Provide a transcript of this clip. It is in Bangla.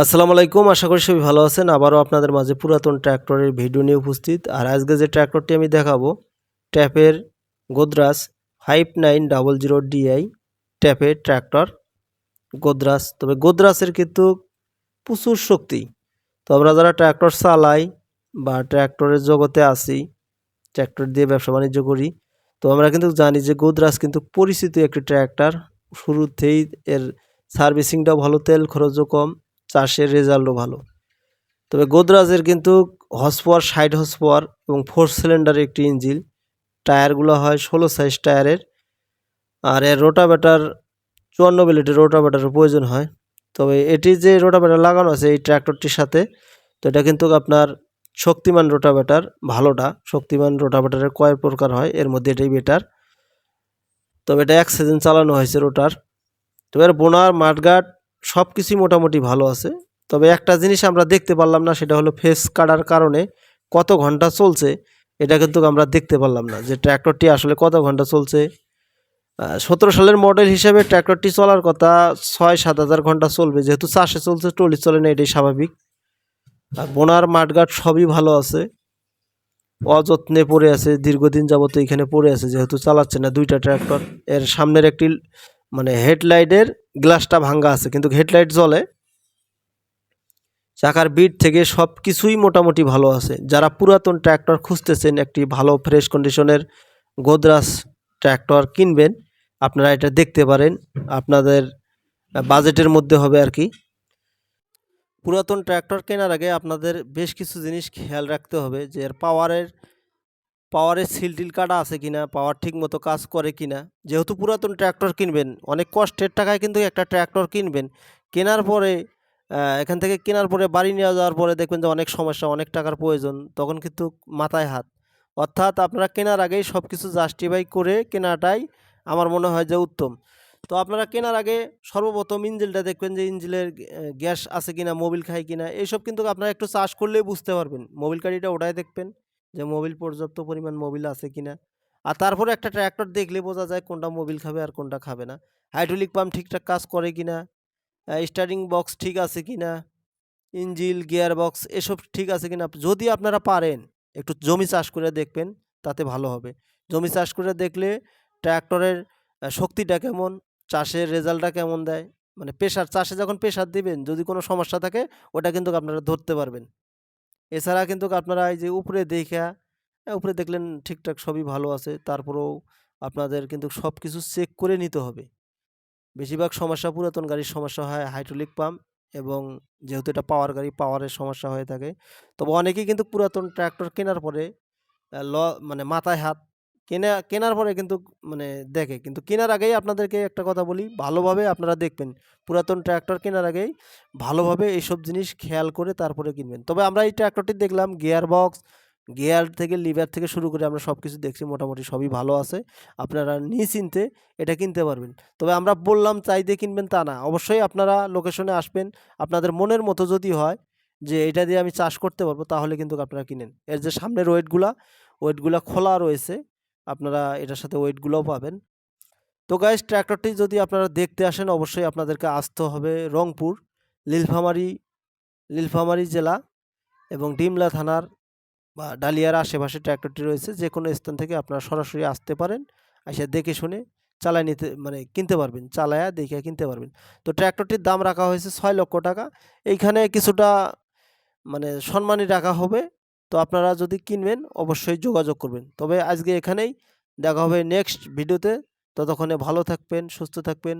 আসসালামু আলাইকুম, আশা করি সবাই ভালো আছেন। আবারও আপনাদের মাঝে পুরাতন ট্র্যাক্টরের ভিডিও নিয়ে উপস্থিত। আর আজকে যে ট্র্যাক্টরটি আমি দেখাবো, ট্যাপের গোদরাস five nine double zero DI ট্যাপের tractor গোদরাস তবে গোদরাসের কিন্তু প্রচুর শক্তি। তো আমরা যারা ট্র্যাক্টর চালাই বা ট্র্যাক্টরের জগতে আসি ট্র্যাক্টর দিয়ে ব্যবসা বাণিজ্য করি, তো আমরা কিন্তু জানি যে গোদরাস কিন্তু পরিচিত একটি ট্র্যাক্টর। শুরুতেই এর সার্ভিসিংটাও ভালো, তেল খরচও কম চাষের রেজাল্টও ভালো। তবে গোদরাজের কিন্তু হসপোয়ার ষাট হর্স এবং ফোর সিলিন্ডারের একটি ইঞ্জিন টায়ারগুলো হয় ষোলো সাইজ টায়ারের আর এর রোটাভেটার চুয়ান্ন বিলিটের রোটাভেটারের প্রয়োজন হয়। তবে এটি যে রোটাভেটার লাগানো আছে এই ট্র্যাক্টরটির সাথে, তো এটা কিন্তু আপনার শক্তিমান রোটাভেটার ভালোটা। শক্তিমান রোটাভেটারের কয় প্রকার হয়, এর মধ্যে এটাই বেটার তবে এটা এক সিজন চালানো হয়েছে রোটার তবে এর বোনার মাঠগাট সব কিছুই মোটামুটি ভালো আছে। তবে একটা জিনিস আমরা দেখতে পারলাম না, সেটা হলো ফেস কাটার কারণে কত ঘণ্টা চলছে, এটা কিন্তু আমরা দেখতে পারলাম না যে ট্র্যাক্টরটি আসলে কত ঘণ্টা চলছে। সতেরো সালের মডেল হিসেবে ট্র্যাক্টরটি চলার কথা ছয় সাত হাজার ঘণ্টা চলবে, যেহেতু চাষে চলছে টলি চলে না, এটাই স্বাভাবিক। আর বোনার, মাঠঘাট সবই ভালো আছে। অযত্নে পড়ে আছে, দীর্ঘদিন যাবত এখানে পড়ে আছে, যেহেতু চালাচ্ছে না দুইটা ট্র্যাক্টর এর সামনের একটি মানে হেডলাইটের গ্লাসটা ভাঙ্গা আছে, কিন্তু হেডলাইট জ্বলে। চাকার বিট থেকে সব কিছুই মোটামুটি ভালো আছে। যারা পুরাতন ট্র্যাক্টর খুঁজতেছেন, একটি ভালো ফ্রেশ কন্ডিশনের গোদরাস ট্র্যাক্টর কিনবেন, আপনারা এটা দেখতে পারেন। আপনাদের বাজেটের মধ্যে হবে আর কি। পুরাতন ট্র্যাক্টর কেনার আগে আপনাদের বেশ কিছু জিনিস খেয়াল রাখতে হবে, যে এর পাওয়ারের পাওয়ারের সিল টিল কাটা আছে কিনা, পাওয়ার ঠিক মতো কাজ করে কিনা, যেহেতু পুরাতন ট্র্যাক্টর কিনবেন, অনেক কষ্টের টাকায় কিন্তু একটা ট্র্যাক্টর কিনবেন। কেনার পরে এখান থেকে কেনার পরে, বাড়ি নিয়ে যাওয়ার পরে দেখবেন যে অনেক সমস্যা, অনেক টাকার প্রয়োজন, তখন কিন্তু মাথায় হাত। অর্থাৎ আপনারা কেনার আগেই সব কিছু জাস্টিফাই করে কেনাটাই আমার মনে হয় যে উত্তম। তো আপনারা কেনার আগে সর্বপ্রথম ইঞ্জিনটা দেখবেন যে ইঞ্জিনের গ্যাস আছে কিনা, মোবিল খায় কিনা, এইসব কিন্তু আপনারা একটু চাষ করলেই বুঝতে পারবেন। মোবিল গাড়িটা ওটাই দেখবেন। যে মোবিল পর্যাপ্ত পরিমাণ মোবিল আছে কিনা। আর তারপরে একটা ট্র্যাক্টর দেখলে বোঝা যায় কোনটা মোবিল খাবে আর কোনটা খাবে না। হাইড্রোলিক পাম্প ঠিকঠাক কাজ করে কিনা স্টার্টিং বক্স ঠিক আছে কিনা ইঞ্জিল গিয়ার বক্স এসব ঠিক আছে কিনা। যদি আপনারা পারেন, একটু জমি চাষ করে দেখবেন, তাতে ভালো হবে। জমি চাষ করে দেখলে ট্র্যাক্টরের শক্তিটা কেমন, চাষের রেজাল্টটা কেমন দেয়? মানে প্রেশার, চাষে যখন প্রেশার দিবেন, যদি কোনো সমস্যা থাকে, ওটা কিন্তু আপনারা ধরতে পারবেন। এছাড়া কিন্তু আপনারা এই যে উপরে দেখা আহ, উপরে দেখলেন ঠিকঠাক সবই ভালো আছে। তারপরেও আপনাদের কিন্তু সব কিছু চেক করে নিতে হবে। বেশিরভাগ সমস্যা পুরাতন গাড়ির সমস্যা হয় হাইড্রোলিক পাম্প এবং যেহেতু এটা পাওয়ার গাড়ি পাওয়ারের সমস্যা হয়ে থাকে। তবে অনেকেই কিন্তু পুরাতন ট্র্যাক্টর কেনার পরে ল মানে মাথায় হাত কেনা, কেনার পরে কিন্তু মানে দেখে। কিন্তু কেনার আগেই আপনাদেরকে একটা কথা বলি, ভালোভাবে আপনারা দেখবেন। পুরাতন ট্র্যাক্টর কেনার আগেই ভালোভাবে এইসব জিনিস খেয়াল করে তারপরে কিনবেন। তবে আমরা এই ট্র্যাক্টরটি দেখলাম গিয়ার বক্স গিয়ার থেকে লিভার থেকে শুরু করে আমরা সব কিছু দেখছি, মোটামুটি সবই ভালো আছে। আপনারা নিশ্চিন্তে এটা কিনতে পারবেন। তবে আমরা বললাম চাইতে কিনবেন তা না। অবশ্যই আপনারা লোকেশনে আসবেন। আপনাদের মনের মতো যদি হয় যে এটা দিয়ে আমি চাষ করতে পারব, তাহলে কিন্তু আপনারা কিনেন। এর যে সামনের ওয়েটগুলা ওয়েটগুলা খোলা রয়েছে। আপনারা এটার সাথে ওয়েটগুলোও পাবেন। তো গাইস ট্র্যাক্টরটি যদি আপনারা দেখতে আসেন, অবশ্যই আপনাদেরকে আসতে হবে রংপুর, নীলফামারী নীলফামারী জেলা এবং ডিমলা থানার বা ডালিয়ার আশেপাশে ট্র্যাক্টরটি রয়েছে। যে কোনো স্থান থেকে আপনারা সরাসরি আসতে পারেন, এসে দেখে শুনে চালায় নিতে মানে কিনতে পারবেন, চালায়া দেখে কিনতে পারবেন। তো ট্র্যাক্টরটির দাম রাখা হয়েছে ছয় লক্ষ টাকা। এইখানে কিছুটা মানে সম্মানী রাখা হবে। তো আপনারা যদি কিনবেন, অবশ্যই যোগাযোগ করবেন। তবে আজকে এখানেই দেখা হবে নেক্সট ভিডিওতে ততক্ষণে ভালো থাকবেন, সুস্থ থাকবেন।